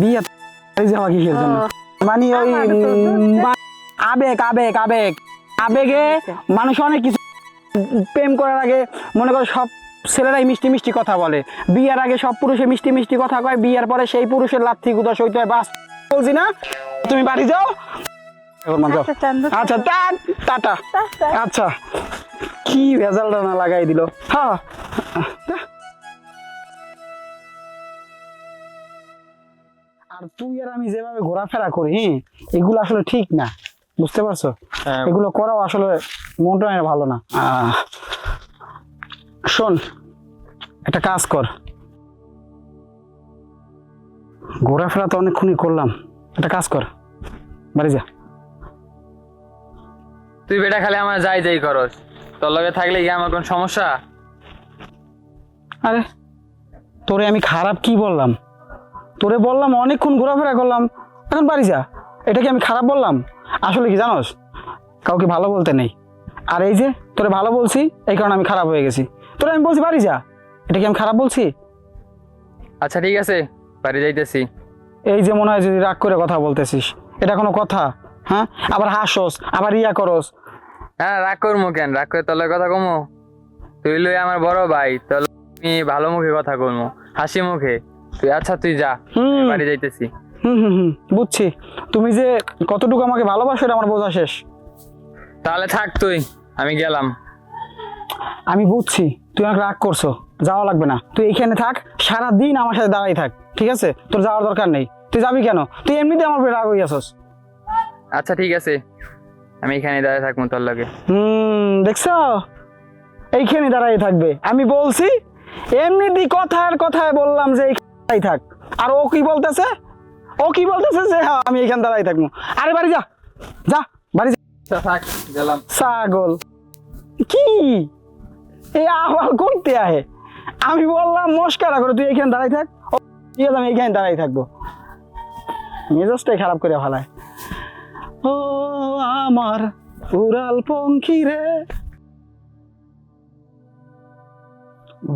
বিয়ে যাওয়া কিসের মানে ওই আবেগ আবেগ আবেগ আবেগে মানুষ অনেক কিছু প্রেম করার আগে মনে করো সব ছেলেরাই মিষ্টি মিষ্টি কথা বলে বিয়ের আগে সব পুরুষে মিষ্টি মিষ্টি কথা কয় বিয়ের পরে সেই পুরুষের লাথি গুদা সইতে হয় বাস বলছি না তুমি বাড়ি যাও। আচ্ছা, টাটা। আচ্ছা কি ভেজালটা না লাগাই দিল হ্যাঁ আর তুই আর আমি যেভাবে ঘোরাফেরা করি হ্যাঁ, এগুলো আসলে ঠিক না। বুঝতে পারছ? হ্যাঁ। এগুলো করাও আসলে মনটা ভালো না। শোন একটা কাজ কর। ঘোরাফেরা তো অনেকক্ষণই করলাম। একটা কাজ কর। বাড়ি যা। তুই বেটা খালি আমার যাই যাই করস। তোর লগে থাকলে কি আমার কোন সমস্যা? আরে তোরে আমি খারাপ কি বললাম? তোরে বললাম অনেকক্ষণ ঘোরাফেরা করলাম এখন বাড়ি যা। এটা কি আমি খারাপ বললাম? আসলে কি জানোস? কাউকে ভালো বলতে নেই। আর এই যে তোরে ভালো বলছি এই কারণে আমি খারাপ হয়ে গেছি। তোরে আমি বলছি বাড়ি যা। এটা কি আমি খারাপ বলছি? আচ্ছা ঠিক আছে। বাড়ি যাইতেছি। এই যে মনে হয় যদি রাগ করে কথা বলতেছিস। এটা কোনো কথা হ্যাঁ? আবার হাসোস আবার ইয়া করস। হ্যাঁ রাগ করব কেন? রাগ করে তোর কথা কমো? তুই লই আমার বড় ভাই তোর লগে আমি ভালো মুখে কথা কমো। হাসি মুখে। তুই আচ্ছা তুই যা। বাড়ি যাইতেছি। হুম হুম হুম বুঝছি। তুমি যে কতটুকু আমাকে ভালোবাসো এটা আমার বোঝা শেষ। তাহলে থাক তুই আমি গেলাম। আমি বুঝছি তুই আমাকে রাগ করছ যাওয়া লাগবে না। তুই এখানে থাক সারা দিন আমার সাথে দাঁড়াই থাক ঠিক আছে? তোর যাওয়ার দরকার নেই। তুই যাবি কেন? তুই এমনিতে আমার উপরে রাগ হইয়াছস। আচ্ছা ঠিক আছে। আমি এখানে দাঁড়িয়ে থাকব তোর লগে। হুম দেখছ? এইখানে দাঁড়াই থাকবে। আমি বলছি এমনিতে কথার কথায় বললাম যে এইখানে থাক। আর ও কি বলতেছে? ও কি বলতেছে যে হ্যাঁ আমি এখানে দাঁড়াই থাকব। আরে বাড়ি যা। যা বাড়ি যা। আচ্ছা, থাক গেলাম। ছাগল। কি? এই আবার করতে আহে। আমি বললাম মস্কারা করে তুই এখানে দাঁড়াই থাক। ও, ঠিক আছে আমি এখানে দাঁড়াই থাকব। মেজাজটাই খারাপ করে ফেলায়। ও আমার উড়াল পঙ্খী রে।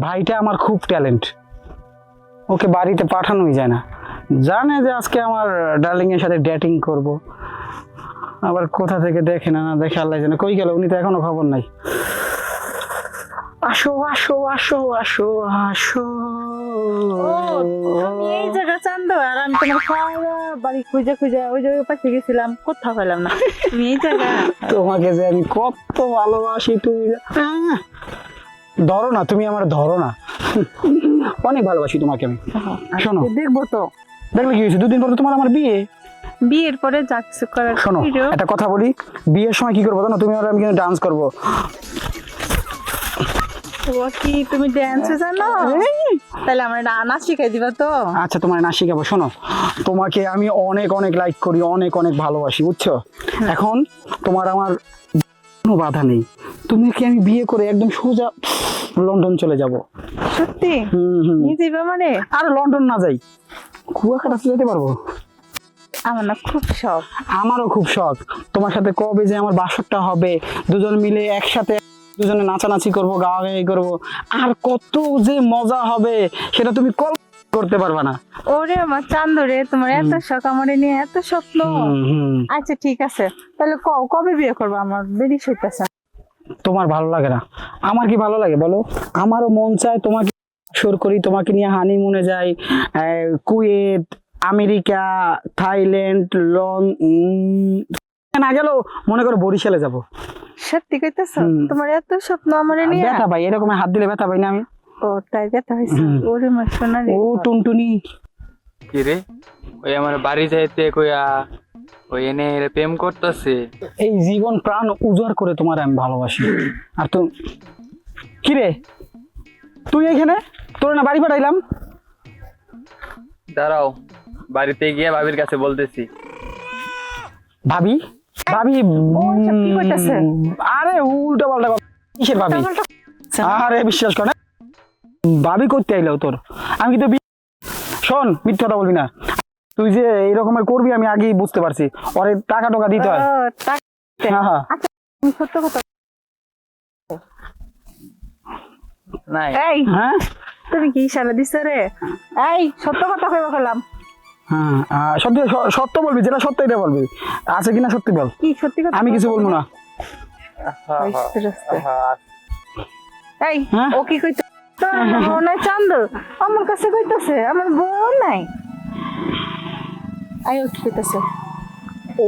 ভাইটা আমার খুব ট্যালেন্ট। ওকে বাড়িতে পাঠানোই যায় না। জানে যে আজকে আমার ডার্লিং এর সাথে ডেটিং করব। আবার কোথা থেকে দেখে না না দেখে আল্লাহ জানে। কই গেল? উনি তো এখনও খবর নাই। আসো আসো আসো আসো আসো। ও, আমি এই জায়গা চান্দু আর আমি তোমার সারা বাড়ি খুঁজে খুঁজে ওই জায়গায় পাশে গেছিলাম কোথাও পেলাম না। তুমি এই জায়গা। তোমাকে যে আমি কত ভালোবাসি তুমি! ধরো না তুমি আমার ধরো না। অনেক ভালোবাসি তোমাকে আমি। শোনো। দেখব তো। দেখলে কি হয়েছে? দুদিন পর তোমার আমার বিয়ে। বিয়ের পরে যা কিছু করার শোনো একটা কথা বলি। বিয়ের সময় কি করব জানো? তুমি আর আমি কিন্তু ডান্স করব। কি তুমি ড্যান্সে জানো? তাহলে আমার নাচ শিখাই দিবা তো। আচ্ছা তোমার না শিখাবো। শোনো তোমাকে আমি অনেক অনেক লাইক করি অনেক অনেক ভালোবাসি বুঝছ? এখন তোমার আমার কোনো বাধা নেই। তুমি কি আমি বিয়ে করে একদম সোজা লন্ডন চলে যাব? সত্যি? হুম হুম। নিয়ে মানে? আর লন্ডন না যাই। কুয়াকাটাতে যেতে পারব? আমার না খুব শখ। আমারও খুব শখ। তোমার সাথে কবে যে আমার বাসরটা হবে দুজন মিলে একসাথে দুজনে নাচানাচি করব গাওয়াগাই করব আর কত যে মজা হবে সেটা তুমি কল করতে পারবা না। ওরে আমার চান্দু রে তোমার এত শখ আমার নিয়ে এত স্বপ্ন। আচ্ছা ঠিক আছে। তাহলে কও কবে বিয়ে করব? আমার দেরি হইতেছে। তোমার ভালো লাগে না। আমার কি ভালো লাগে বলো? আমারও মন চায় তোমাকে সুর করি তোমাকে নিয়ে হানিমুনে যাই কুয়েত আমেরিকা থাইল্যান্ড লং না গেলেও মনে করো বরিশালে যাব। সত্যি কইতেছ? তোমার এত স্বপ্ন আমার নিয়ে। ব্যথা পাই এরকম হাত দিলে ব্যথা পাই না আমি। ও তাই ব্যথা হয়েছে ওরে মা সোনা রে ও টুনটুনি। কি রে ওই আমার বাড়ি যাইতে কইয়া ওই এনে প্রেম করতেছে। এই জীবন প্রাণ উজাড় করে তোমার আমি ভালোবাসি। আর তো কি রে তুই এখানে? তোর না বাড়ি পাঠাইলাম। দাঁড়াও বাড়িতে গিয়ে ভাবির কাছে বলতেছি। ভাবি? ভাবি আরে উল্টো পাল্টা কথা। কিসের ভাবি? আরে বিশ্বাস কর না। ভাবি করতে আইলো তোর। আমি তো বি- শোন মিথ্যা কথা বলবি না। তুই যে এই রকমের করবি আমি আগেই বুঝতে পারছি। ওরে টাকা টাকা দিতে হয়। হ্যাঁ হ্যাঁ। সত্য কথা নাই। এই হ্যাঁ? তুমি কি ইশারা দিছ রে? এই সত্য কথা কইবা কইলাম হ্যাঁ আহ, সত্যি সত্য বলবি যেটা সত্য এটা বলবি। আছে কিনা সত্যি বল। কি সত্যি কথা আমি কিছু বলব না। এই হ্যাঁ? ও কি কইতো? চান্দ। আমার কাছে কইতাছে আমার বোন নাই। কি কইতাছে?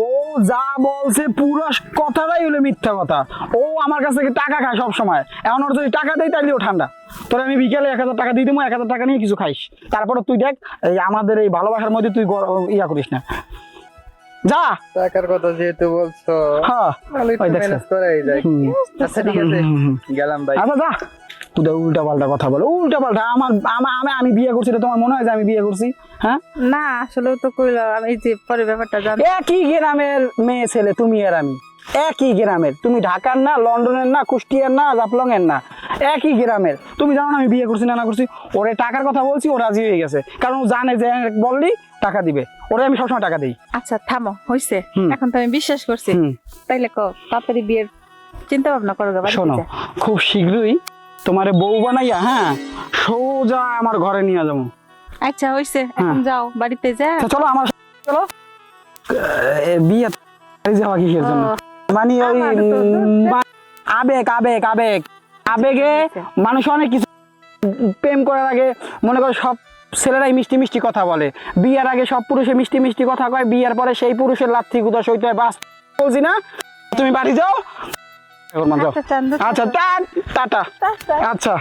ও যা বলছে পুরো কথাটাই হলো মিথ্যা কথা। ও আমার কাছ থেকে টাকা খায় সব সময় এখন ওর যদি টাকা দেয় তাইলেও ঠান্ডা। তোর আমি বিকেলে এক হাজার টাকা দিয়ে দেবো এক হাজার টাকা নিয়ে কিছু খাইস। তারপরে তুই দেখ এই আমাদের এই ভালোবাসার মধ্যে তুই ইয়া করিস না। যা! টাকার কথা যেহেতু বলছো হ্যাঁ। ম্যানেজ করাই যায়। আচ্ছা ঠিক আছে। গেলাম ভাই আচ্ছা যা! তুই উল্টা পাল্টা কথা বলে। উল্টা পাল্টা আমার আমার আমি আমি বিয়ে করছি তোমার মনে হয় যে আমি বিয়ে করছি? হ্যাঁ? না আসলে তো কইলো আমি যে পরে ব্যাপারটা জান একই গ্রামের মেয়ে ছেলে তুমি আর আমি। একই গ্রামের। তুমি ঢাকার না লন্ডনের না কুষ্টিয়ার না জাফলং এর না। একই গ্রামের। তুমি জানো না আমি বিয়ে করছি না না করছি? ওরে টাকার কথা বলছি ও রাজি হয়ে গেছে। কারণ ও জানে যে বললি টাকা দিবে। ওরে আমি সবসময় টাকা দিই। আচ্ছা থামো হইছে। এখন তো আমি বিশ্বাস করছি। তাইলে কো তাড়াতাড়ি বিয়ের চিন্তা ভাবনা করো শোনো খুব শীঘ্রই তোমার বউ বানাইয়া হ্যাঁ সোজা আমার ঘরে নিয়ে যাব। আচ্ছা হইছে এখন যাও বাড়িতে যা। আচ্ছা চলো আমার চলো। বিয়ে যাওয়া কিসের জন্য। ও, মানে ওই আবেগ আবেগ আবেগ। আবেগে মানুষ অনেক কিছু প্রেম করার আগে মনে করো সব ছেলেরাই মিষ্টি মিষ্টি কথা বলে। বিয়ের আগে সব পুরুষে মিষ্টি মিষ্টি কথা কয় বিয়ের পরে সেই পুরুষের লাথি গুদা সইতে হয় বাস বলছি না? তুমি বাড়ি যাও। আচ্ছা আচ্ছা টাটা। আচ্ছা।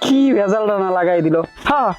কি ভেজালটা না লাগাই দিল? হ্যাঁ